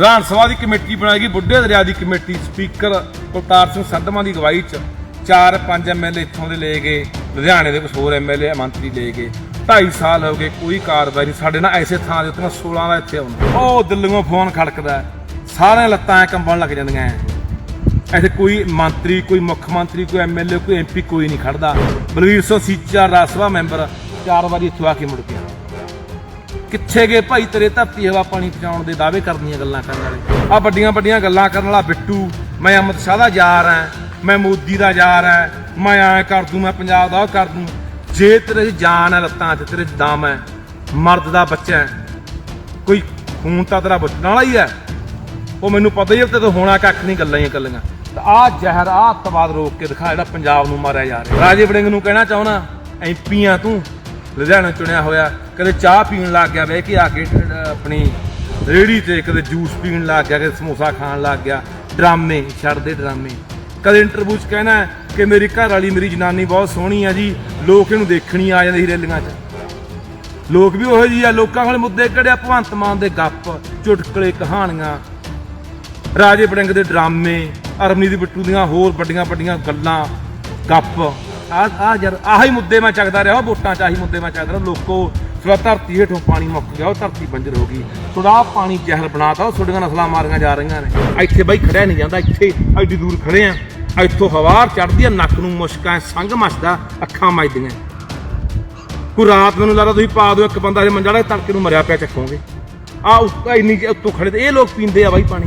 ਵਿਧਾਨ ਸਭਾ ਦੀ committee ਬਣਾਈ ਗਈ ਬੁੱਢੇ ਦਰਿਆ ਦੀ ਕਮੇਟੀ, ਸਪੀਕਰ ਕੁਲਤਾਰ ਸਿੰਘ ਸੰਧਮਾ ਦੀ ਅਗਵਾਈ 'ਚ ਚਾਰ ਪੰਜ ਐਮਐਲਏ ਇੱਥੋਂ ਦੇ ਲੈ ਗਏ, ਲੁਧਿਆਣੇ ਦੇ ਕੁਝ ਹੋਰ ਐਮਐਲਏ ਮੰਤਰੀ ਲੈ ਗਏ। 2.5 ਸਾਲ ਹੋ ਗਏ, ਕੋਈ ਕਾਰਵਾਈ ਨਹੀਂ, ਸਾਡੇ ਨਾਲ ਐਸੇ ਥਾਂ ਦੇ ਉੱਤੇ ਮੈਂ 16 ਦਾ ਇੱਥੇ ਆਉਂਦਾ। ਉਹ ਦਿੱਲੀੋਂ ਫੋਨ ਖੜਕਦਾ ਹੈ। ਸਾਰਿਆਂ ਲੱਤਾਂ ਐਂ ਕੰਬਣ ਲੱਗ ਜਾਂਦੀਆਂ ਐ। ਇੱਥੇ ਕੋਈ ਮੰਤਰੀ, ਕੋਈ ਮੁੱਖ ਮੰਤਰੀ, ਕੋਈ ਐਮਐਲਏ ਕੋਈ ਐਮਪੀ ਕੋਈ ਨਹੀਂ ਖੜਦਾ। ਬਲਵੀਰ ਸਿੰਘ ਸੀਚਾ ਰਾਜ ਸਭਾ ਮੈਂਬਰ, ਚਾਰ ਵਾਰੀ ਇੱਥੋਂ ਆ ਕੇ ਮੁੜ ਗਿਆ। ਕਿੱਥੇ ਗਏ? ਭਾਈ ਤੇਰੇ ਧਰਤੀ ਹਵਾ ਪਾਣੀ ਪਹੁੰਚਾਉਣ ਦੇ ਦਾਅਵੇ ਕਰਦੀਆਂ ਗੱਲਾਂ ਕਰਨ ਵਾਲੇ। ਆ ਵੱਡੀਆਂ ਵੱਡੀਆਂ ਗੱਲਾਂ ਕਰਨ ਵਾਲਾ ਬਿੱਟੂ, ਮੈਂ ਅਮਿਤ ਸ਼ਾਹ ਦਾ ਯਾਰ ਹਾਂ, ਮੈਂ ਮੋਦੀ ਦਾ ਯਾਰ ਹਾਂ, ਮੈਂ ਐ ਕਰ ਦੂੰ, ਮੈਂ ਪੰਜਾਬ ਦਾ ਉਹ ਕਰ ਦੂੰ। ਜੇ ਤੇਰੇ ਜਾਨ ਹੈ ਲੱਤਾਂ 'ਚ, ਤੇਰੇ ਦਮ ਹੈ, ਮਰਦ ਦਾ ਬੱਚਾ ਹੈ, ਕੋਈ ਖੂਨ ਤਾਂ ਤੇਰਾ ਬਚਣ ਵਾਲਾ ਹੀ ਹੈ। ਉਹ ਮੈਨੂੰ ਪਤਾ ਹੀ ਹੈ ਤੇ ਹੋਣਾ ਕੱਖ ਨਹੀਂ ਗੱਲਾਂ ਹੀ ਆ ਗੱਲਾਂ। ਤਾਂ ਆ ਜ਼ਹਿਰ ਆ ਅੱਤਵਾਦ ਰੋਕ ਕੇ ਦਿਖਾ ਜਿਹੜਾ ਪੰਜਾਬ ਨੂੰ ਮਾਰਿਆ ਜਾ ਰਿਹਾ। ਰਾਜੇ ਵੜਿੰਗ ਨੂੰ ਕਹਿਣਾ ਚਾਹੁੰਦਾ ਐਮਪੀਆਂ ਤੂੰ, ਲੁਧਿਆਣਾ ਚੁਣਿਆ ਹੋਇਆ। ਕਦੇ ਚਾਹ ਪੀਣ ਲੱਗ ਗਿਆ ਬਹਿ ਕੇ ਆ ਕੇ ਆਪਣੀ ਰੇੜੀ ਤੇ ਕਦੇ ਜੂਸ ਪੀਣ ਲੱਗ ਗਿਆ, ਕਦੇ ਸਮੋਸਾ ਖਾਣ ਲੱਗ ਗਿਆ, ਡਰਾਮੇ, ਛੱਡਦੇ ਡਰਾਮੇ। ਕਦੇ ਇੰਟਰਵਿਊ 'ਚ ਕਹਿਣਾ ਕਿ ਮੇਰੀ ਘਰ ਵਾਲੀ ਮੇਰੀ ਜਨਾਨੀ ਬਹੁਤ ਸੋਹਣੀ ਆ ਜੀ, ਲੋਕ ਇਹਨੂੰ ਦੇਖਣੀ ਆ ਜਾਂਦੇ ਸੀ ਰੈਲੀਆਂ 'ਚ। ਲੋਕ ਵੀ ਉਹੋ ਜਿਹੀ ਆ, ਲੋਕਾਂ ਕੋਲ ਮੁੱਦੇ ਕਿਹੜੇ ਆ? ਭਗਵੰਤ ਮਾਨ ਦੇ ਗੱਪ, ਚੁਟਕਲੇ, ਕਹਾਣੀਆਂ। ਰਾਜੇ ਬੜਿੰਗ ਦੇ ਡਰਾਮੇ ਅਰਮਨੀਤ ਬਿੱਟੂ ਦੀਆਂ ਹੋਰ ਵੱਡੀਆਂ ਵੱਡੀਆਂ ਗੱਲਾਂ, ਗੱਪ। ਆ ਆ ਯਾਰ, ਆਹੀ ਮੁੱਦੇ ਮੈਂ ਚੱਕਦਾ ਰਿਹਾ ਉਹ ਵੋਟਾਂ ਚ ਆਹੀ ਮੁੱਦੇ ਮੈਂ ਚੱਕਦਾ ਰਿਹਾ, ਲੋਕੋ ਥੋੜਾ ਧਰਤੀ ਹੇਠੋਂ ਪਾਣੀ ਮੁੱਕ ਗਿਆ, ਉਹ ਧਰਤੀ ਬੰਜਰ ਹੋ ਗਈ। ਥੋੜਾ ਪਾਣੀ ਜ਼ਹਿਰ ਬਣਾਤਾ, ਉਹ ਤੁਹਾਡੀਆਂ ਨਸਲਾਂ ਮਾਰੀਆਂ ਜਾ ਰਹੀਆਂ ਨੇ। ਇੱਥੇ ਬਾਈ ਖੜਿਆ ਨਹੀਂ ਜਾਂਦਾ, ਇੱਥੇ ਐਡੀ ਦੂਰ ਖੜੇ ਆ। ਇੱਥੋਂ ਹਵਾ ਚੜਦੀ ਆ, ਨੱਕ ਨੂੰ ਮੁਸ਼ਕਾਂ, ਸੰਗ ਮਸਦਾ ਅੱਖਾਂ ਮੱਜਦੀਆਂ। ਕੋਈ ਰਾਤ ਮੈਨੂੰ ਲੱਗਦਾ ਤੁਸੀਂ ਪਾ ਦਿਓ ਇੱਕ ਬੰਦਾ ਜੇ ਮੰਜਾ ਵਾਲੇ ਤੜਕੇ ਨੂੰ ਮਰਿਆ ਪਿਆ ਚੱਕੋਗੇ। ਆ ਉੱਤੋਂ ਇੰਨੀ ਉੱਤੋਂ ਖੜੇ ਤੇ ਇਹ ਲੋਕ ਪੀਂਦੇ ਆ ਬਾਈ ਪਾਣੀ।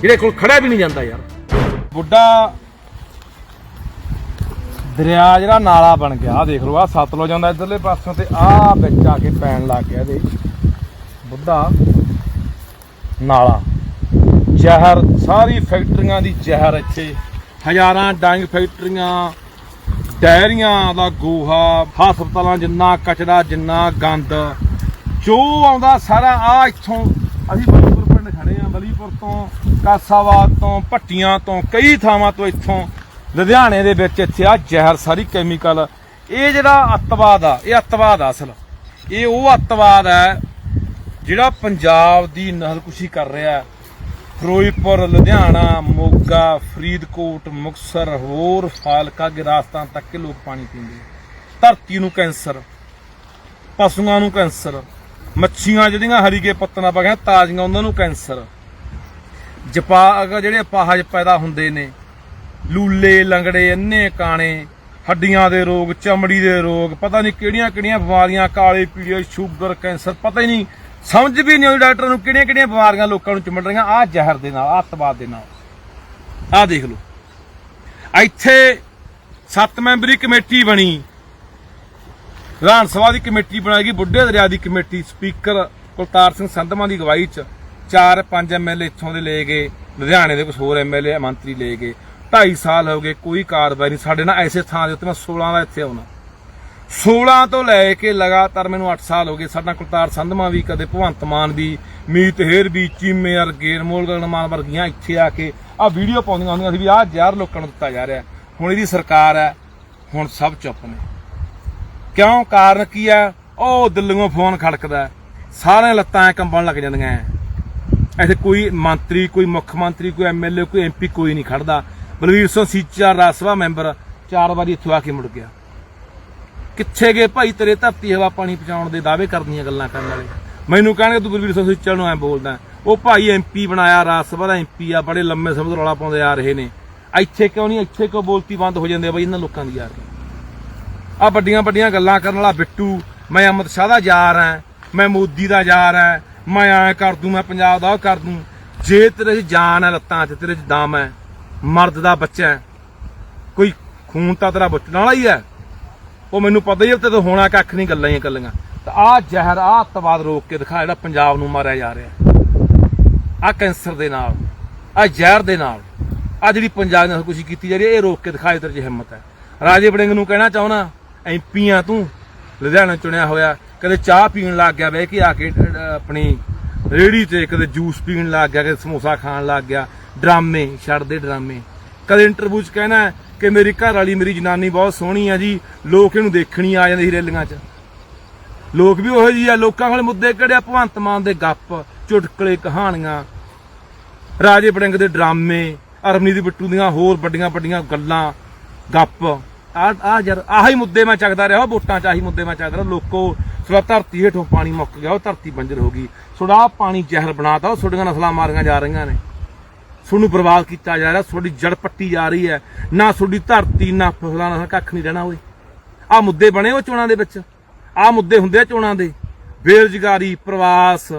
ਜਿਹੜੇ ਕੋਲ ਖੜਾ ਵੀ ਨਹੀਂ ਜਾਂਦਾ ਯਾਰ। ਬੁੱਢਾ ਦਰਿਆ ਜਿਹੜਾ ਨਾਲਾ ਬਣ ਗਿਆ ਆ ਦੇਖ ਲਓ ਆ ਸਤਲੁਜ ਜਾਂਦਾ ਇਧਰਲੇ ਪਾਸੋਂ ਤੇ ਆ ਵਿੱਚ ਆ ਕੇ ਪੈਣ ਲੱਗ ਗਿਆ ਇਹਦੇ ਬੁੱਢਾ ਨਾਲਾ। ਜ਼ਹਿਰ, ਸਾਰੀ ਫੈਕਟਰੀਆਂ ਦੀ ਜ਼ਹਿਰ ਇੱਥੇ। ਹਜ਼ਾਰਾਂ ਡਾਂਗ ਫੈਕਟਰੀਆਂ ਡੈਰੀਆਂ ਦਾ ਗੋਹਾ, ਹਸਪਤਾਲਾਂ ਜਿੰਨਾ ਕਚਰਾ, ਜਿੰਨਾ ਗੰਦ। ਜੋ ਆਉਂਦਾ ਸਾਰਾ ਆ ਇੱਥੋਂ ਅਸੀਂ ਬਲੀਪੁਰ ਪਿੰਡ ਖੜੇ ਆ ਬਲੀਪੁਰ ਤੋਂ, ਕਾਸਾਬਾਦ ਤੋਂ, ਭੱਟੀਆਂ ਤੋਂ, ਕਈ ਥਾਵਾਂ ਤੋਂ ਇੱਥੋਂ ਲੁਧਿਆਣੇ ਦੇ ਵਿੱਚ ਇੱਥੇ ਆ ਜ਼ਹਿਰ ਸਾਰੀ ਕੈਮੀਕਲ। ਇਹ ਜਿਹੜਾ ਅੱਤਵਾਦ ਆ, ਇਹ ਅੱਤਵਾਦ ਆ ਅਸਲ। ਇਹ ਉਹ ਅੱਤਵਾਦ ਹੈ ਜਿਹੜਾ ਪੰਜਾਬ ਦੀ ਨਹਲਕੁਸ਼ੀ ਕਰ ਰਿਹਾ ਫਿਰੋਜ਼ਪੁਰ, ਲੁਧਿਆਣਾ, ਮੋਗਾ, ਫਰੀਦਕੋਟ ਮੁਕਸਰ ਹੋਰ ਫਾਲਕਾ ਗਿਰਾਸਤਾਂ ਤੱਕ ਕੇ ਲੋਕ ਪਾਣੀ ਪੀਂਦੇ ਧਰਤੀ ਨੂੰ ਕੈਂਸਰ, ਪਸ਼ੂਆਂ ਨੂੰ ਕੈਂਸਰ, ਮੱਛੀਆਂ ਜਿਹੜੀਆਂ ਹਰੀਕੇ ਪੱਤਣਾ ਪਾ ਗਏ ਤਾਜ਼ੀਆਂ, ਉਹਨਾਂ ਨੂੰ ਕੈਂਸਰ। ਜਪਾ ਜਿਹੜੇ ਅਪਾਹਜ ਪੈਦਾ ਹੁੰਦੇ ਨੇ ਲੂਲੇ, ਲੰਗੜੇ, ਅੰਨੇ ਕਾਣੇ, ਹੱਡੀਆਂ ਦੇ ਰੋਗ, ਚਮੜੀ ਦੇ ਰੋਗ, ਪਤਾ ਨਹੀਂ ਕਿਹੜੀਆਂ ਕਿਹੜੀਆਂ ਬਿਮਾਰੀਆਂ, ਕਾਲੇ ਪੀਲੀਏ ਸ਼ੂਗਰ, ਕੈਂਸਰ, ਪਤਾ ਹੀ ਨਹੀਂ। ਸਮਝ ਵੀ ਨਹੀਂ ਆਉਂਦੀ ਡਾਕਟਰ ਨੂੰ ਕਿਹੜੀਆਂ ਕਿਹੜੀਆਂ ਬਿਮਾਰੀਆਂ ਲੋਕਾਂ ਨੂੰ ਚਿੰਬੜ ਰਹੀਆਂ। ਆਹ ਜ਼ਹਿਰ ਦੇ ਨਾਲ, ਆਹ ਅੱਤਵਾਦ ਦੇ ਨਾਲ। ਆਹ ਦੇਖ ਲਓ। ਇੱਥੇ ਸੱਤ ਮੈਂਬਰੀ ਕਮੇਟੀ ਬਣੀ। ਵਿਧਾਨ ਸਭਾ ਦੀ ਕਮੇਟੀ ਬਣਾਈ ਗਈ, ਬੁੱਢੇ ਦਰਿਆ ਦੀ ਕਮੇਟੀ, ਸਪੀਕਰ ਕੁਲਤਾਰ ਸਿੰਘ ਸੰਧਮਾ ਦੀ ਅਗਵਾਈ 'ਚ ਚਾਰ ਪੰਜ ਐਮਐਲਏ ਇੱਥੋਂ ਦੇ ਲਏ ਗਏ। ਲੁਧਿਆਣੇ ਦੇ ਕੁਝ ਹੋਰ ਐਮਐਲਏ ਮੰਤਰੀ ਲਏ ਗਏ। 2.5 ਸਾਲ ਹੋ ਗਏ ਕੋਈ ਕਾਰਵਾਈ ਨਹੀਂ। ਸਾਡੇ ਨਾਲ ਐਸੇ ਥਾਂ ਦੇ ਉੱਤੇ ਮੈਂ 16 ਦਾ ਇੱਥੇ ਆਉਣਾ। 16 ਤੋਂ ਲੈ ਕੇ ਲਗਾਤਾਰ ਮੈਨੂੰ 8 ਸਾਲ ਹੋ ਗਏ। ਸਾਡਾ ਕੁਲਤਾਰ ਸੰਧਮਾ ਵੀ ਕਦੇ ਭਗਵੰਤ ਮਾਨ ਵੀ ਮੀਤ ਹੇਰ ਵੀ, ਚੀਮੇ ਵਰਗੇ ਅਨਮੋਲ ਗਗਨਮਾਨ ਵਰਗੀਆਂ ਇੱਥੇ ਆ ਕੇ ਆ ਵੀਡੀਓ ਪਾਉਂਦੀਆਂ ਹੁੰਦੀਆਂ ਸੀ ਵੀ ਆਹ ਜ਼ਹਿਰ ਲੋਕਾਂ ਨੂੰ ਦਿੱਤਾ ਜਾ ਰਿਹਾ ਹੁਣ ਇਹਦੀ ਸਰਕਾਰ ਹੈ, ਹੁਣ ਸਭ ਚੁੱਪ ਨੇ। ਕਿਉਂ? ਕਾਰਨ ਕੀ ਹੈ? ਉਹ ਦਿੱਲੀੋਂ ਫੋਨ ਖੜਕਦਾ ਹੈ। ਸਾਰਿਆਂ ਲੱਤਾਂ ਐਂ ਕੰਬਣ ਲੱਗ ਜਾਂਦੀਆਂ ਐ। ਇੱਥੇ ਕੋਈ ਮੰਤਰੀ, ਕੋਈ ਮੁੱਖ ਮੰਤਰੀ, ਕੋਈ ਐਮਐਲਏ ਕੋਈ ਐਮਪੀ ਕੋਈ ਨਹੀਂ ਖੜਦਾ। ਬਲਵੀਰ ਸਿੰਘ ਸੀਚਾ ਰਾਜ ਸਭਾ ਮੈਂਬਰ ਚਾਰ ਵਾਰੀ ਇੱਥੋਂ ਆ ਕੇ ਮੁੜ ਗਿਆ। ਕਿੱਥੇ ਗਏ? ਭਾਈ ਤੇਰੇ ਧਰਤੀ ਹਵਾ ਪਾਣੀ ਪਹੁੰਚਾਉਣ ਦੇ ਦਾਅਵੇ ਕਰਦੀਆਂ ਗੱਲਾਂ ਕਰਨ ਵਾਲੇ। ਮੈਨੂੰ ਕਹਿਣਗੇ, ਤੂੰ ਬਲਵੀਰ ਸਿੰਘ ਸੀਚਾ ਨੂੰ ਐ ਬੋਲਦਾ ਉਹ ਭਾਈ ਐਮਪੀ ਬਣਾਇਆ, ਰਾਜ ਸਭਾ ਦਾ ਐਮਪੀ ਆ, ਬੜੇ ਲੰਮੇ ਸਮੇਂ ਤੋਂ ਰੌਲਾ ਪਾਉਂਦੇ ਆ ਰਹੇ ਨੇ। ਇੱਥੇ ਕਿਉਂ ਨਹੀਂ? ਇੱਥੇ ਕਿਉਂ ਬੋਲਤੀ ਬੰਦ ਹੋ ਜਾਂਦੀ ਆ ਬਈ? ਇਹਨਾਂ ਲੋਕਾਂ ਦੀ ਯਾਰ ਆ ਵੱਡੀਆਂ ਵੱਡੀਆਂ ਗੱਲਾਂ ਕਰਨ ਵਾਲਾ ਬਿੱਟੂ, ਮੈਂ ਅਮਿਤ ਸ਼ਾਹ ਦਾ ਯਾਰ ਹਾਂ, ਮੈਂ ਮੋਦੀ ਦਾ ਯਾਰ ਹਾਂ, ਮੈਂ ਐ ਕਰ ਦੂੰ, ਮੈਂ ਪੰਜਾਬ ਦਾ ਉਹ ਕਰ ਦੂੰ। ਜੇ ਤੇਰੇ 'ਚ ਜਾਨ ਹੈ ਲੱਤਾਂ 'ਚ, ਤੇਰੇ 'ਚ ਦਮ ਹੈ ਮਰਦ ਦਾ ਬੱਚਾ ਕੋਈ ਖੂਨ ਤਾਂ ਤੇਰਾ ਬਚਣ ਵਾਲਾ ਹੀ ਹੈ। ਉਹ ਮੈਨੂੰ ਪਤਾ ਹੀ ਹੈ ਤੇ ਹੋਣਾ ਕੱਖ ਨਹੀਂ ਗੱਲਾਂ ਹੀ ਆ ਤਾਂ ਆ ਜ਼ਹਿਰ, ਆ ਅੱਤਵਾਦ ਰੋਕ ਕੇ ਦਿਖਾ ਜਿਹੜਾ ਪੰਜਾਬ ਨੂੰ ਮਾਰਿਆ ਜਾ ਰਿਹਾ। ਆ ਕੈਂਸਰ ਦੇ ਨਾਲ, ਆ ਜ਼ਹਿਰ ਦੇ ਨਾਲ, ਆ ਜਿਹੜੀ ਪੰਜਾਬ ਨਾਲ ਕੁਛ ਕੀਤੀ ਜਾ ਰਹੀ ਹੈ, ਇਹ ਰੋਕ ਕੇ ਦਿਖਾ ਤੇਰੇ 'ਚ ਹਿੰਮਤ ਹੈ। ਰਾਜੇ ਵੜਿੰਗ ਨੂੰ ਕਹਿਣਾ ਚਾਹੁੰਦਾ ਐਮਪੀਆਂ ਤੂੰ, ਲੁਧਿਆਣਾ ਚੁਣਿਆ ਹੋਇਆ। ਕਦੇ ਚਾਹ ਪੀਣ ਲੱਗ ਗਿਆ ਬਹਿ ਕੇ ਆ ਕੇ ਆਪਣੀ ਰੇੜੀ ਤੇ ਕਦੇ ਜੂਸ ਪੀਣ ਲੱਗ ਗਿਆ, ਕਦੇ ਸਮੋਸਾ ਖਾਣ ਲੱਗ ਗਿਆ। ਡਰਾਮੇ ਛੱਡਦੇ ਡਰਾਮੇ। ਕਦੇ ਇੰਟਰਵਿਊ 'ਚ ਕਹਿਣਾ ਕਿ ਮੇਰੀ ਘਰ ਵਾਲੀ ਮੇਰੀ ਜਨਾਨੀ ਬਹੁਤ ਸੋਹਣੀ ਆ ਜੀ, ਲੋਕ ਇਹਨੂੰ ਦੇਖਣੀ ਆ ਜਾਂਦੇ ਸੀ ਰੈਲੀਆਂ 'ਚ। ਲੋਕ ਵੀ ਉਹੋ ਜਿਹੀ ਆ, ਲੋਕਾਂ ਕੋਲ ਮੁੱਦੇ ਕਿਹੜੇ ਆ? ਭਗਵੰਤ ਮਾਨ ਦੇ ਗੱਪ, ਚੁਟਕਲੇ ਕਹਾਣੀਆਂ। ਰਾਜੇ ਬੜਿੰਗ ਦੇ ਡਰਾਮੇ ਅਰਮਨੀ ਦੀ ਬਿੱਟੂ ਦੀਆਂ ਹੋਰ ਵੱਡੀਆਂ ਵੱਡੀਆਂ ਗੱਲਾਂ, ਗੱਪ। ਆ ਆ ਯਾਰ, ਆਹੀ ਮੁੱਦੇ ਮੈਂ ਚੱਕਦਾ ਰਿਹਾ, ਉਹ ਵੋਟਾਂ ਚ ਆਹੀ ਮੁੱਦੇ ਮੈਂ ਚੱਕਦਾ ਰਿਹਾ। ਲੋਕੋ ਸੁਣਾ ਧਰਤੀ ਹੇਠੋਂ ਪਾਣੀ ਮੁੱਕ ਗਿਆ, ਉਹ ਧਰਤੀ ਬੰਜਰ ਹੋ ਗਈ। ਸੁਣਾ ਆਹ ਪਾਣੀ ਜ਼ਹਿਰ ਬਣਾਤਾ, ਉਹ ਤੁਹਾਡੀਆਂ ਨਸਲਾਂ ਮਾਰੀਆਂ ਜਾ ਰਹੀਆਂ ਨੇ। ਤੁਹਾਨੂੰ ਬਰਬਾਦ ਕੀਤਾ ਜਾ ਰਿਹਾ, ਤੁਹਾਡੀ ਜੜ ਪੱਟੀ ਜਾ ਰਹੀ ਹੈ। ਨਾ ਤੁਹਾਡੀ ਧਰਤੀ, ਨਾ ਫਸਲਾਂ ਨਾਲ ਕੱਖ ਨਹੀਂ ਰਹਿਣਾ ਓਏ। ਆ ਮੁੱਦੇ ਬਣੇ ਉਹ ਚੋਣਾਂ ਦੇ ਵਿੱਚ। ਆ ਮੁੱਦੇ ਹੁੰਦੇ ਆ ਚੋਣਾਂ ਦੇ। ਬੇਰੁਜ਼ਗਾਰੀ, ਪ੍ਰਵਾਸ,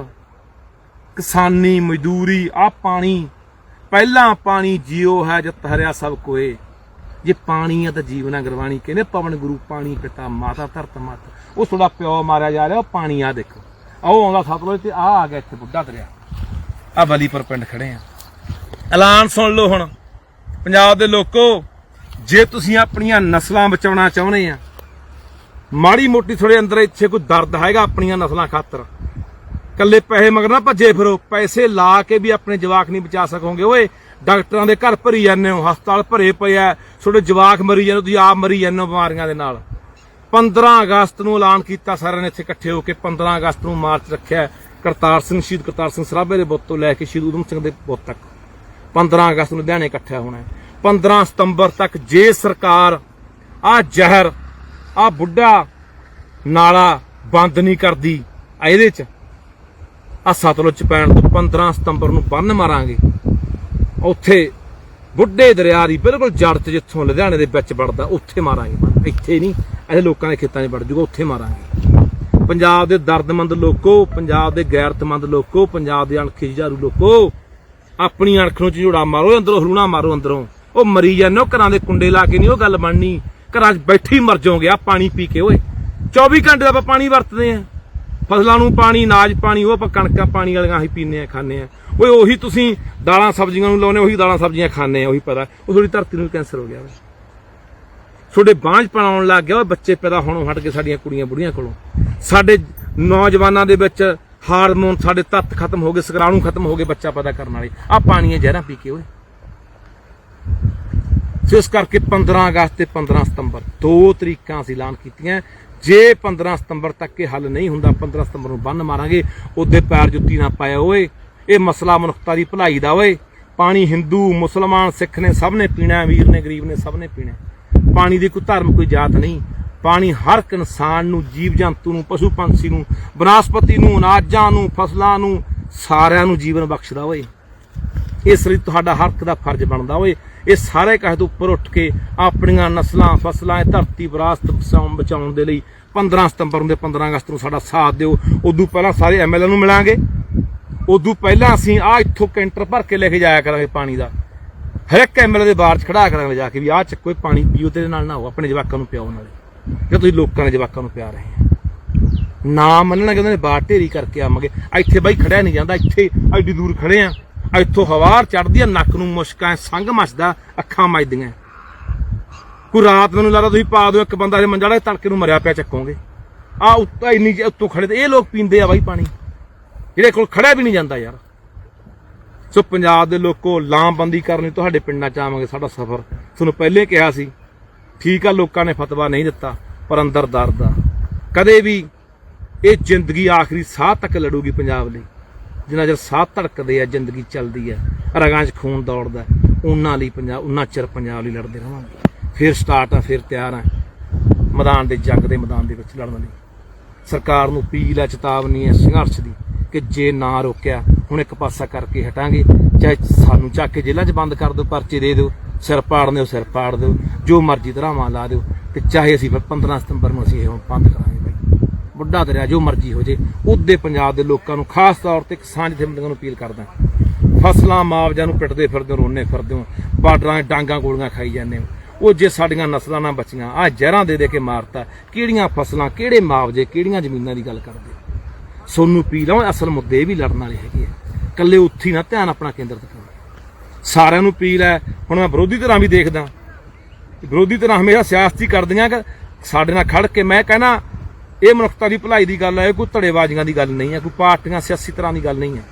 ਕਿਸਾਨੀ, ਮਜ਼ਦੂਰੀ ਆ ਪਾਣੀ। ਪਹਿਲਾਂ ਪਾਣੀ ਜਿਉ ਹੈ ਜਤ ਹਰਿਆ ਸਭ ਕੋਏ। ਜੇ ਪਾਣੀ ਹੈ ਤਾਂ ਜੀਵਨਾ ਗਰਵਾਣੀ ਕਹਿੰਦੇ, ਪਵਨ ਗੁਰੂ ਪਾਣੀ ਪਿਤਾ ਮਾਤਾ ਧਰਤ ਮਤ। ਉਹ ਤੁਹਾਡਾ ਪਿਓ ਮਾਰਿਆ ਜਾ ਰਿਹਾ, ਉਹ ਪਾਣੀ ਆ ਦੇਖੋ। ਆਹ ਆਉਂਦਾ ਸਤਲੁਜ ਤੇ ਆ ਆ ਗਿਆ ਇੱਥੇ ਬੁੱਢਾ ਦਰਿਆ। ਆ ਬਲੀਪੁਰ ਪਿੰਡ ਖੜੇ ਆ। ਐਲਾਨ ਸੁਣ ਲਓ ਹੁਣ। ਪੰਜਾਬ ਦੇ ਲੋਕੋ, ਜੇ ਤੁਸੀਂ ਆਪਣੀਆਂ ਨਸਲਾਂ ਬਚਾਉਣਾ ਚਾਹੁੰਦੇ ਆ, ਮਾੜੀ ਮੋਟੀ ਥੋੜੇ ਅੰਦਰ ਇੱਥੇ ਕੋਈ ਦਰਦ ਹੈਗਾ ਆਪਣੀਆਂ ਨਸਲਾਂ ਖਾਤਰ। ਕੱਲੇ ਪੈਸੇ ਮਗਰ ਨਾ ਭੱਜੇ ਫਿਰੋ, ਪੈਸੇ ਲਾ ਕੇ ਵੀ ਆਪਣੇ ਜਵਾਕ ਨਹੀਂ ਬਚਾ ਸਕੋਗੇ। ਓਏ, ਡਾਕਟਰਾਂ ਦੇ ਘਰ ਭਰੀ ਜਾਂਦੇ ਹੋ, ਹਸਪਤਾਲ ਭਰੇ ਪਏ ਆ, ਤੁਹਾਡੇ ਜਵਾਕ ਮਰੀ ਜਾਂਦੇ, ਤੁਸੀਂ ਆਪ ਮਰੀ ਜਾਂਦੇ ਹੋ ਬਿਮਾਰੀਆਂ ਦੇ ਨਾਲ। 15 ਅਗਸਤ ਨੂੰ ਐਲਾਨ ਕੀਤਾ ਸਾਰਿਆਂ ਨੇ ਇੱਥੇ ਇਕੱਠੇ ਹੋ ਕੇ 15 ਅਗਸਤ ਨੂੰ ਮਾਰਚ ਰੱਖਿਆ ਕਰਤਾਰ ਸਿੰਘ, ਸ਼ਹੀਦ ਕਰਤਾਰ ਸਿੰਘ ਸਰਾਭੇ ਦੇ ਬੁੱਤ ਤੋਂ ਲੈ ਕੇ ਸ਼ਹੀਦ ਊਧਮ ਸਿੰਘ ਦੇ ਬੁੱਤ ਤੱਕ। 15 ਅਗਸਤ ਨੂੰ ਲੁਧਿਆਣੇ ਇਕੱਠਾ ਹੋਣਾ ਹੈ। 15 ਸਤੰਬਰ ਤੱਕ ਜੇ ਸਰਕਾਰ ਆ ਜ਼ਹਿਰ ਆ ਬੁੱਢਾ ਨਾਲਾ ਬੰਦ ਨਹੀਂ ਕਰਦੀ ਇਹਦੇ ਚ ਆ ਸਤਲੁਜ ਪੈਣ ਤੋਂ 15 ਸਤੰਬਰ ਨੂੰ ਬੰਨ ਮਾਰਾਂਗੇ। ਉੱਥੇ ਬੁੱਢੇ ਦਰਿਆ ਦੀ ਬਿਲਕੁਲ ਜੜ ਤੇ ਜਿੱਥੋਂ ਲੁਧਿਆਣੇ ਦੇ ਵਿੱਚ ਵੜਦਾ, ਉੱਥੇ ਮਾਰਾਂਗੇ ਇੱਥੇ ਨਹੀਂ ਇਹ ਲੋਕਾਂ ਦੇ ਖੇਤਾਂ 'ਚ ਵੜ ਜੂਗਾ, ਉੱਥੇ ਮਾਰਾਂਗੇ। ਪੰਜਾਬ ਦੇ ਦਰਦਮੰਦ ਲੋਕੋ, ਪੰਜਾਬ ਦੇ ਗੈਰਤਮੰਦ ਲੋਕੋ, ਪੰਜਾਬ ਦੇ ਅਣਖੀ ਜੁਝਾਰੂ ਲੋਕੋ ਆਪਣੀ ਅਣਖ ਨੂੰ ਝੂੜਾ ਮਾਰੋ ਅੰਦਰੋਂ ਹਲੂਣਾ ਮਾਰੋ ਅੰਦਰੋਂ। ਉਹ ਮਰੀ ਜਾਂਦੇ ਹੋ, ਘਰਾਂ ਦੇ ਕੁੰਡੇ ਲਾ ਕੇ ਨਹੀਂ ਉਹ ਗੱਲ ਬਣਨੀ। ਘਰਾਂ 'ਚ ਬੈਠੇ ਹੀ ਮਰ ਜਾਓਗੇ ਆ ਪਾਣੀ ਪੀ ਕੇ ਓਏ। 24 ਘੰਟੇ ਦਾ ਆਪਾਂ ਪਾਣੀ ਵਰਤਦੇ ਆ ਫਸਲਾਂ ਨੂੰ ਪਾਣੀ, ਅਨਾਜ ਪਾਣੀ, ਉਹ ਆਪਾਂ ਕਣਕਾਂ ਪਾਣੀ ਵਾਲੀਆਂ ਹੀ ਪੀਂਦੇ ਆ ਖਾਂਦੇ ਆ ਓਏ ਉਹੀ ਤੁਸੀਂ ਦਾਲਾਂ ਸਬਜ਼ੀਆਂ ਨੂੰ ਲਾਉਨੇ ਉਹੀ ਦਾਲਾਂ ਸਬਜ਼ੀਆਂ ਖਾਂਦੇ ਆ ਉਹੀ ਪਤਾ। ਉਹ ਥੋੜੀ ਧਰਤੀ ਨੂੰ ਕੈਂਸਰ ਹੋ ਗਿਆ ਵਾ ਤੁਹਾਡੇ ਬਾਂਝ ਪਣਾਉਣ ਲੱਗ ਗਿਆ ਓਏ, ਬੱਚੇ ਪੈਦਾ ਹੋਣੋਂ ਹਟ ਕੇ ਸਾਡੀਆਂ ਕੁੜੀਆਂ ਬੁੜੀਆਂ ਕੋਲੋਂ। ਸਾਡੇ ਨੌਜਵਾਨਾਂ ਦੇ ਵਿੱਚ ਹਾਰਮੋਨ ਸਾਡੇ ਤੱਤ ਖਤਮ ਹੋ ਗਏ ਸਕਰਾਣੂ ਖਤਮ ਹੋ ਗਏ ਬੱਚਾ ਪੈਦਾ ਕਰਨ ਵਾਲੇ। ਆ ਪਾਣੀਆਂ ਜ਼ਹਿਰਾਂ ਪੀ ਕੇ ਓਏ। ਸੋ ਇਸ ਕਰਕੇ 15 ਅਗਸਤ ਤੇ 15 ਸਤੰਬਰ ਦੋ ਤਰੀਕਾਂ ਅਸੀਂ ਐਲਾਨ ਕੀਤੀਆਂ। ਜੇ 15 ਸਤੰਬਰ ਤੱਕ ਇਹ ਹੱਲ ਨਹੀਂ ਹੁੰਦਾ 15 ਸਤੰਬਰ ਨੂੰ ਬੰਨ ਮਾਰਾਂਗੇ ਉਹਦੇ ਪੈਰ ਜੁੱਤੀ ਨਾ ਪਾਇਆ ਓਏ। ਇਹ ਮਸਲਾ ਮਨੁੱਖਤਾ ਦੀ ਭਲਾਈ ਦਾ ਓਏ। ਪਾਣੀ ਹਿੰਦੂ ਮੁਸਲਮਾਨ ਸਿੱਖ ਨੇ ਸਭ ਨੇ ਪੀਣਾ ਹੈ, ਵੀਰ ਨੇ ਗਰੀਬ ਨੇ ਸਭ ਨੇ ਪੀਣਾ। ਪਾਣੀ ਦੀ ਕੋਈ ਧਰਮ ਕੋਈ ਜਾਤ ਨਹੀਂ। ਪਾਣੀ ਹਰ ਇੱਕ ਇਨਸਾਨ ਨੂੰ, ਜੀਵ ਜੰਤੂ ਨੂੰ, ਪਸ਼ੂ ਪੰਛੀ ਨੂੰ, ਬਨਸਪਤੀ ਨੂੰ, ਅਨਾਜਾਂ ਨੂੰ, ਫਸਲਾਂ ਨੂੰ, ਸਾਰਿਆਂ ਨੂੰ ਜੀਵਨ ਬਖਸ਼ਦਾ ਓਏ। ਇਸ ਲਈ ਤੁਹਾਡਾ ਹਰ ਇੱਕ ਦਾ ਫਰਜ਼ ਬਣਦਾ ਓਏ। ਇਹ ਸਾਰੇ ਕਹੇ ਤੋਂ ਉੱਪਰ ਉੱਠ ਕੇ ਆਪਣੀਆਂ ਨਸਲਾਂ, ਫਸਲਾਂ, ਇਹ ਧਰਤੀ ਵਿਰਾਸਤ ਬਚਾਉਣ ਬਚਾਉਣ ਦੇ ਲਈ 15 ਸਤੰਬਰ ਨੂੰ ਤੇ 15 ਅਗਸਤ ਨੂੰ ਸਾਡਾ ਸਾਥ ਦਿਓ। ਉਦੋਂ ਪਹਿਲਾਂ ਸਾਰੇ ਐਮਐਲਏ ਨੂੰ ਮਿਲਾਂਗੇ। ਉਦੋਂ ਪਹਿਲਾਂ ਅਸੀਂ ਆ ਇੱਥੋਂ ਕੈਂਟਰ ਭਰ ਕੇ ਲੈ ਕੇ ਜਾਇਆ ਕਰਾਂਗੇ ਪਾਣੀ ਦਾ। ਹਰ ਇੱਕ ਐਮਐਲਏ ਦੇ ਬਾਰ ਚ ਖੜਾ ਕਰਾਂਗੇ ਜਾ ਕੇ ਵੀ ਆਹ ਚੱਕੋ ਪਾਣੀ ਪੀਓ ਤੇਰੇ ਨਾਲ ਨਾ ਹੋ ਆਪਣੇ ਜਵਾਕਾਂ ਨੂੰ ਪਿਆਓ ਨਾਲੇ। ਜੇ ਤੁਸੀਂ ਲੋਕਾਂ ਦੇ ਜਵਾਕਾਂ ਨੂੰ ਪਿਆ ਰਹੇ ਆ। ਨਾ ਮੰਨਣਾ ਕਿ ਉਹਨਾਂ ਨੇ ਬਾਹਰ ਢੇਰੀ ਕਰਕੇ ਆਵਾਂਗੇ। ਇੱਥੇ ਬਾਈ ਖੜਿਆ ਨਹੀਂ ਜਾਂਦਾ, ਇੱਥੇ ਐਡੀ ਦੂਰ ਖੜੇ ਆ। ਇੱਥੋਂ ਹਵਾ ਚੜਦੀ ਆ, ਨੱਕ ਨੂੰ ਮੁਸ਼ਕਾਂ ਸੰਗ ਮੱਚਦਾ, ਅੱਖਾਂ ਮੱਜਦੀਆਂ ਕੋਈ ਰਾਤ ਮੈਨੂੰ ਲੱਗਦਾ ਤੁਸੀਂ ਪਾ ਦਿਓ, ਇੱਕ ਬੰਦਾ ਇਹ ਮੰਜਾ ਜਿਹੜਾ ਤੜਕੇ ਨੂੰ ਮਰਿਆ ਪਿਆ ਚੱਕੋਗੇ। ਆ ਉੱਤੋਂ ਇੰਨੀ ਉੱਤੋਂ ਖੜੇ ਤੇ ਇਹ ਲੋਕ ਪੀਂਦੇ ਆ ਬਾਈ ਪਾਣੀ। ਜਿਹੜੇ ਕੋਲ ਖੜਿਆ ਵੀ ਨਹੀਂ ਜਾਂਦਾ ਯਾਰ। ਸੋ ਪੰਜਾਬ ਦੇ ਲੋਕੋ, ਲਾਮਬੰਦੀ ਕਰਨੀ ਤੁਹਾਡੇ ਪਿੰਡਾਂ ਚ ਆਵਾਂਗੇ ਸਾਡਾ ਸਫ਼ਰ। ਤੁਹਾਨੂੰ ਪਹਿਲੇ ਕਿਹਾ ਸੀ ਠੀਕ ਆ, ਲੋਕਾਂ ਨੇ ਫਤਵਾ ਨਹੀਂ ਦਿੱਤਾ, ਪਰ ਅੰਦਰ ਦਰਦ ਆ। ਕਦੇ ਵੀ ਇਹ ਜ਼ਿੰਦਗੀ ਆਖਰੀ ਸਾਹ ਤੱਕ ਲੜੂਗੀ ਪੰਜਾਬ ਲਈ। ਜਿੰਨਾ ਚਿਰ ਸਾਹ ਧੜਕਦੇ ਆ, ਜ਼ਿੰਦਗੀ ਚੱਲਦੀ ਆ, ਰਗਾਂ 'ਚ ਖੂਨ ਦੌੜਦਾ, ਉਹਨਾਂ ਲਈ ਪੰਜਾਬ, ਉਹਨਾਂ ਚਿਰ ਪੰਜਾਬ ਲਈ ਲੜਦੇ ਰਹਾਂਗੇ ਫਿਰ ਸਟਾਰਟ ਆ, ਫਿਰ ਤਿਆਰ ਆ। ਮੈਦਾਨ ਦੇ ਜੰਗ ਦੇ ਮੈਦਾਨ ਦੇ ਵਿੱਚ ਲੜਨ ਲਈ। ਸਰਕਾਰ ਨੂੰ ਅਪੀਲ ਆ, ਚੇਤਾਵਨੀ ਹੈ ਸੰਘਰਸ਼ ਦੀ, ਕਿ ਜੇ ਨਾ ਰੋਕਿਆ, ਹੁਣ ਇੱਕ ਪਾਸਾ ਕਰਕੇ ਹਟਾਂਗੇ। ਚਾਹੇ ਸਾਨੂੰ ਚੱਕ ਕੇ ਜੇਲ੍ਹਾਂ 'ਚ ਬੰਦ ਕਰ ਦਿਓ, ਪਰਚੇ ਦੇ ਦਿਓ। ਸਿਰ ਪਾੜਨੇ ਦਿਓ, ਸਿਰ ਪਾੜ ਦਿਓ, ਜੋ ਮਰਜ਼ੀ ਧਰਾਵਾਂ ਲਾ ਦਿਓ, ਤੇ ਚਾਹੇ ਅਸੀਂ ਫਿਰ 15 ਸਤੰਬਰ ਨੂੰ ਅਸੀਂ ਇਹ ਹੁਣ ਬੰਦ ਕਰਾਂਗੇ ਬਾਈ। ਬੁੱਢਾ ਦਰਿਆ, ਜੋ ਮਰਜ਼ੀ ਹੋ ਜੇ, ਉਹਦੇ ਪੰਜਾਬ ਦੇ ਲੋਕਾਂ ਨੂੰ ਖਾਸ ਤੌਰ ਤੇ ਕਿਸਾਨ ਜਥੇਬੰਦੀਆਂ ਨੂੰ ਅਪੀਲ ਕਰਦਾ ਫਸਲਾਂ ਮੁਆਵਜ਼ਾ ਨੂੰ ਪਿੱਟਦੇ ਫਿਰਦੇ ਹੋ, ਰੋਨੇ ਫਿਰਦੇ ਹੋ, ਬਾਰਡਰਾਂ 'ਤੇ ਡਾਂਗਾ ਗੋਲੀਆਂ ਖਾਈ ਜਾਂਦੇ ਹੋ। ਉਹ ਜੇ ਸਾਡੀਆਂ ਨਸਲਾਂ ਨਾ ਬਚੀਆਂ ਆ ਜ਼ਹਿਰਾਂ ਦੇ ਦੇ ਕੇ ਮਾਰਤਾ, ਕਿਹੜੀਆਂ ਫਸਲਾਂ, ਕਿਹੜੇ ਮੁਆਵਜ਼ੇ ਕਿਹੜੀਆਂ ਜ਼ਮੀਨਾਂ ਦੀ ਗੱਲ ਕਰਦੇ ਹੋ? ਸੋਨੂੰ ਪੀ ਲਓ ਅਸਲ ਮੁੱਦੇ ਇਹ ਵੀ ਲੜਨ ਵਾਲੇ ਹੈਗੇ ਆ। ਕੱਲੇ ਉੱਥੇ ਹੀ ਨਾ ਧਿਆਨ ਆਪਣਾ ਕੇਂਦਰਿਤ ਕਰੋ ਸਾਰਿਆਂ ਨੂੰ ਅਪੀਲ ਹੈ, ਹੁਣ ਮੈਂ ਵਿਰੋਧੀ ਧਿਰਾਂ ਵੀ ਦੇਖਦਾ। ਵਿਰੋਧੀ ਧਿਰਾਂ ਹਮੇਸ਼ਾ ਸਿਆਸਤੀ ਕਰਦੀਆਂ ਕਿ ਸਾਡੇ ਨਾਲ ਖੜ ਕੇ ਮੈਂ ਕਹਿੰਦਾ ਇਹ ਮਨੁੱਖਤਾ ਦੀ ਭਲਾਈ ਦੀ ਗੱਲ ਹੈ, ਇਹ ਕੋਈ ਧੜੇਬਾਜ਼ੀਆਂ ਦੀ ਗੱਲ ਨਹੀਂ ਹੈ, ਕੋਈ ਪਾਰਟੀਆਂ ਸਿਆਸੀ ਤਰ੍ਹਾਂ ਦੀ ਗੱਲ ਨਹੀਂ ਹੈ।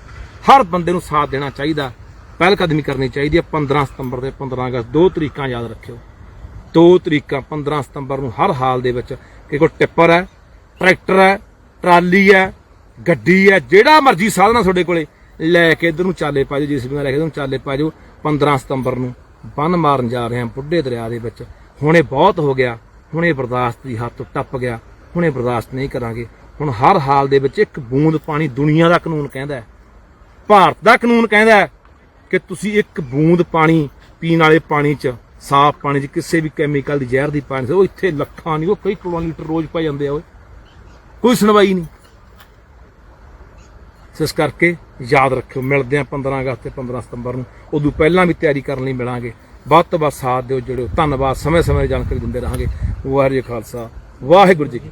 ਹਰ ਬੰਦੇ ਨੂੰ ਸਾਥ ਦੇਣਾ ਚਾਹੀਦਾ, ਪਹਿਲ ਕਦਮੀ ਕਰਨੀ ਚਾਹੀਦੀ ਹੈ 15 ਸਤੰਬਰ ਤੇ 15 ਅਗਸਤ, ਦੋ ਤਰੀਕਾਂ ਯਾਦ ਰੱਖਿਓ। ਦੋ ਤਰੀਕਾਂ 15 ਸਤੰਬਰ ਨੂੰ ਹਰ ਹਾਲ ਦੇ ਵਿੱਚ ਕਿ ਕੋਈ ਟਿੱਪਰ ਹੈ, ਟਰੈਕਟਰ ਹੈ, ਟਰਾਲੀ ਹੈ, ਗੱਡੀ ਹੈ, ਜਿਹੜਾ ਮਰਜ਼ੀ ਸਾਧਨ ਆ ਤੁਹਾਡੇ ਕੋਲੇ ਲੈ ਕੇ ਇਧਰ ਨੂੰ ਚਾਲੇ ਪਾ ਜਾਓ, ਜਿਸ ਵੀ ਲੈ ਕੇ ਇਧਰ ਨੂੰ ਚਾਲੇ ਪਾ ਜਾਓ 15 ਸਤੰਬਰ ਨੂੰ ਬੰਨ ਮਾਰਨ ਜਾ ਰਹੇ ਹਾਂ ਬੁੱਢੇ ਦਰਿਆ ਦੇ ਵਿੱਚ। ਹੁਣ ਇਹ ਬਹੁਤ ਹੋ ਗਿਆ, ਹੁਣ ਇਹ ਬਰਦਾਸ਼ਤ ਦੀ ਹੱਦ ਤੋਂ ਟੱਪ ਗਿਆ, ਹੁਣ ਇਹ ਬਰਦਾਸ਼ਤ ਨਹੀਂ ਕਰਾਂਗੇ। ਹੁਣ ਹਰ ਹਾਲ ਦੇ ਵਿੱਚ ਇੱਕ ਬੂੰਦ ਪਾਣੀ ਦੁਨੀਆ ਦਾ ਕਾਨੂੰਨ ਕਹਿੰਦਾ ਹੈ। ਭਾਰਤ ਦਾ ਕਾਨੂੰਨ ਕਹਿੰਦਾ ਹੈ ਕਿ ਤੁਸੀਂ ਇੱਕ ਬੂੰਦ ਪਾਣੀ ਪੀਣ ਵਾਲੇ ਪਾਣੀ 'ਚ, ਸਾਫ਼ ਪਾਣੀ 'ਚ, ਕਿਸੇ ਵੀ ਕੈਮੀਕਲ ਦੀ ਜ਼ਹਿਰ ਦੀ ਪਾਣੀ 'ਚ, ਉਹ ਇੱਥੇ ਲੱਖਾਂ ਨਹੀਂ, ਉਹ ਕਈ ਕਰੋੜਾਂ ਲੀਟਰ ਰੋਜ਼ ਪੈ ਜਾਂਦੇ ਆ ਓਏ ਕੋਈ ਸੁਣਵਾਈ ਨਹੀਂ। ਇਸ ਕਰਕੇ ਯਾਦ ਰੱਖਿਓ, ਮਿਲਦੇ ਆ 15 ਅਗਸਤ ਤੇ 15 ਸਤੰਬਰ ਨੂੰ। ਉਦੋਂ ਪਹਿਲਾਂ ਵੀ ਤਿਆਰੀ ਕਰਨ ਲਈ ਮਿਲਾਂਗੇ। ਵੱਧ ਤੋਂ ਵੱਧ ਸਾਥ ਦਿਓ, ਜੁੜਿਓ। ਧੰਨਵਾਦ। ਸਮੇਂ ਸਮੇਂ ਦੀ ਜਾਣਕਾਰੀ ਦਿੰਦੇ ਰਹਾਂਗੇ। ਵਾਹਿਗੁਰੂ ਖਾਲਸਾ। ਵਾਹਿਗੁਰੂ ਜੀ ਕੀ